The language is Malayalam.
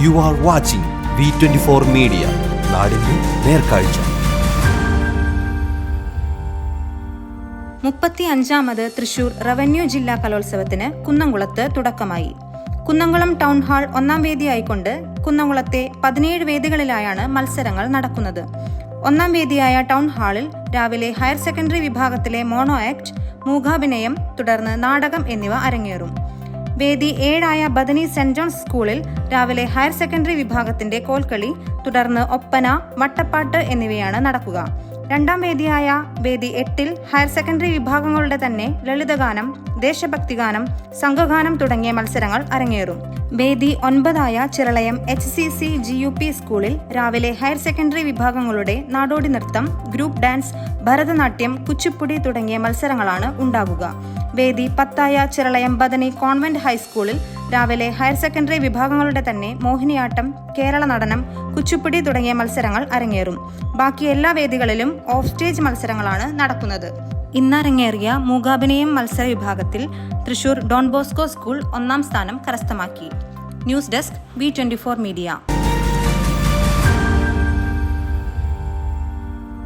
You are watching V twenty four media നാടിന്റെ നേർക്കാഴ്ച. മുപ്പത്തി അഞ്ചാമത് തൃശൂർ റവന്യൂ ജില്ലാ കലോത്സവത്തിന് കുന്നംകുളത്ത് തുടക്കമായി. കുന്നംകുളം ടൗൺ ഹാൾ ഒന്നാം വേദിയായിക്കൊണ്ട് കുന്നംകുളത്തെ പതിനേഴ് വേദികളിലായാണ് മത്സരങ്ങൾ നടക്കുന്നത്. ഒന്നാം വേദിയായ ടൗൺ ഹാളിൽ രാവിലെ ഹയർ സെക്കൻഡറി വിഭാഗത്തിലെ മോണോ ആക്ട് മൂകാഭിനയം തുടർന്ന് നാടകം എന്നിവ അരങ്ങേറും. വേദി ഏഴായ ബദനി സെന്റ് ജോൺസ് സ്കൂളിൽ രാവിലെ ഹയർ സെക്കൻഡറി വിഭാഗത്തിന്റെ കോൽക്കളി തുടർന്ന് ഒപ്പന വട്ടപ്പാട്ട് എന്നിവയാണ് നടക്കുക. രണ്ടാം വേദിയായ വേദി എട്ടിൽ ഹയർ സെക്കൻഡറി വിഭാഗങ്ങളുടെ തന്നെ ലളിതഗാനം ദേശഭക്തിഗാനം സംഘഗാനം തുടങ്ങിയ മത്സരങ്ങൾ അരങ്ങേറും. വേദി ഒൻപതായ Chiralayam H C C G U P സ്കൂളിൽ രാവിലെ ഹയർ സെക്കൻഡറി വിഭാഗങ്ങളുടെ നാടോടി നൃത്തം ഗ്രൂപ്പ് ഡാൻസ് ഭരതനാട്യം കുച്ചിപ്പുടി തുടങ്ങിയ മത്സരങ്ങളാണ് ഉണ്ടാകുക വേദി പത്തായ ചിറളയം ബദനി കോൺവെന്റ് ഹൈസ്കൂളിൽ രാവിലെ ഹയർ സെക്കൻഡറി വിഭാഗങ്ങളുടെ തന്നെ മോഹിനിയാട്ടം കേരള നടനം കുച്ചുപ്പിടി തുടങ്ങിയ മത്സരങ്ങൾ അരങ്ങേറും. ബാക്കി എല്ലാ വേദികളിലും ഓഫ് സ്റ്റേജ് മത്സരങ്ങളാണ് നടക്കുന്നത്. ഇന്നരങ്ങേറിയ മൂകാഭിനയം മത്സര വിഭാഗത്തിൽ തൃശൂർ ഡോൺ ബോസ്കോ സ്കൂൾ ഒന്നാം സ്ഥാനം കരസ്ഥമാക്കി. News desk V twenty media.